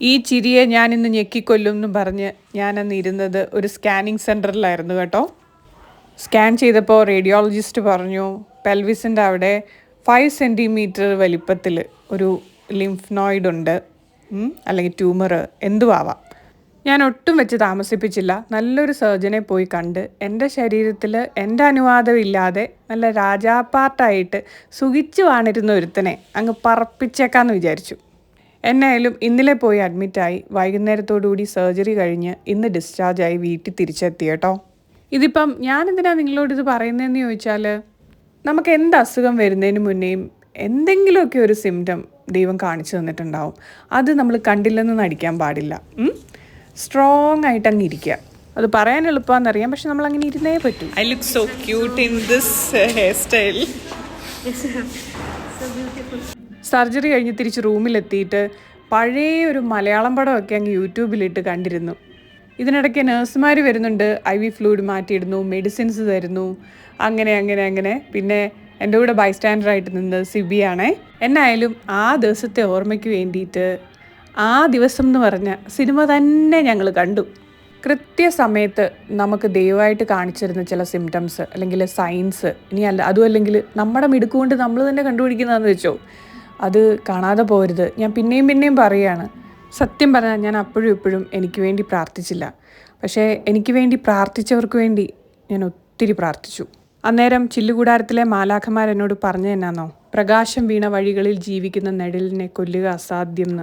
ഈ ചിരിയെ ഞാൻ ഇന്ന് ഞെക്കിക്കൊല്ലും എന്നും പറഞ്ഞ് ഞാനന്ന് ഇരുന്നത് ഒരു സ്കാനിങ് സെന്ററിലായിരുന്നു കേട്ടോ. സ്കാൻ ചെയ്തപ്പോൾ റേഡിയോളജിസ്റ്റ് പറഞ്ഞു പെൽവിസിന്റെ അവിടെ ഫൈവ് സെന്റിമീറ്റർ വലിപ്പത്തിൽ ഒരു ലിംഫ് നോയിഡ് ഉണ്ട് അല്ലെങ്കിൽ ട്യൂമർ എന്തുവാവാം. ഞാൻ ഒട്ടും വെച്ച് താമസിപ്പിച്ചില്ല. നല്ലൊരു സർജനെ പോയി കണ്ട് എന്റെ ശരീരത്തിൽ എന്റെ അനുവാദം ഇല്ലാതെ നല്ല രാജാപ്പാർട്ടായിട്ട് സുഖിച്ചു വാണിരുന്ന ഒരുത്തനെ അങ്ങ് പറപ്പിച്ചേക്കാന്ന് വിചാരിച്ചു. എന്നായാലും ഇന്നലെ പോയി അഡ്മിറ്റായി വൈകുന്നേരത്തോടുകൂടി സർജറി കഴിഞ്ഞ് ഇന്ന് ഡിസ്ചാർജായി വീട്ടിൽ തിരിച്ചെത്തി കേട്ടോ. ഇതിപ്പം ഞാൻ എന്തിനാണ് നിങ്ങളോട് ഇത് പറയുന്നതെന്ന് ചോദിച്ചാൽ നമുക്ക് എന്ത് അസുഖം വരുന്നതിന് മുന്നേയും എന്തെങ്കിലുമൊക്കെ ഒരു സിംറ്റം ദൈവം കാണിച്ചു തന്നിട്ടുണ്ടാവും. അത് നമ്മൾ കണ്ടില്ലെന്ന് നടിക്കാൻ പാടില്ല. സ്ട്രോങ് ആയിട്ട് അങ്ങ് ഇരിക്കുക അത് പറയാൻ എളുപ്പമാണെന്നറിയാം. പക്ഷെ നമ്മൾ അങ്ങനെ ഇരുന്നേ പറ്റൂ. I look so cute in this hair style surgery കഴിഞ്ഞ് തിരിച്ച് റൂമിലെത്തിയിട്ട് പഴയ ഒരു മലയാളം പടമൊക്കെ അങ്ങ് യൂട്യൂബിലിട്ട് കണ്ടിരുന്നു. ഇതിനിടയ്ക്ക് നഴ്സുമാർ വരുന്നുണ്ട്. ഐ വി ഫ്ലൂയിഡ് മാറ്റിയിടുന്നു മെഡിസിൻസ് തരുന്നു. അങ്ങനെ അങ്ങനെ അങ്ങനെ. പിന്നെ എന്റെ കൂടെ ബൈസ്റ്റാൻഡറായിട്ട് നിന്ന് സിബിയാണേ. എന്നായാലും ആ ദിവസത്തെ ഓർമ്മയ്ക്ക് വേണ്ടിയിട്ട് ആ ദിവസം എന്ന് പറഞ്ഞ സിനിമ തന്നെ ഞങ്ങൾ കണ്ടു. കൃത്യസമയത്ത് നമുക്ക് ദയവായിട്ട് കാണിച്ചിരുന്ന ചില സിംറ്റംസ് അല്ലെങ്കിൽ സയൻസ് ഇനി അല്ല അതും അല്ലെങ്കിൽ നമ്മുടെ മിടുക്കുകൊണ്ട് നമ്മൾ തന്നെ കണ്ടുപിടിക്കുന്നതെന്ന് വെച്ചോ? അത് കാണാതെ പോരുത്. ഞാൻ പിന്നെയും പിന്നെയും പറയുകയാണ്. സത്യം പറഞ്ഞാൽ ഞാൻ അപ്പോഴും ഇപ്പോഴും എനിക്ക് വേണ്ടി പ്രാർത്ഥിച്ചില്ല. പക്ഷേ എനിക്ക് വേണ്ടി പ്രാർത്ഥിച്ചവർക്ക് വേണ്ടി ഞാൻ ഒത്തിരി പ്രാർത്ഥിച്ചു. അന്നേരം ചില്ലുകൂടാരത്തിലെ മാലാഖമാരെന്നോട് പറഞ്ഞു തന്നാന്നോ പ്രകാശം വീണ വഴികളിൽ ജീവിക്കുന്ന നെടലിനെ കൊല്ലുക അസാധ്യം എന്ന്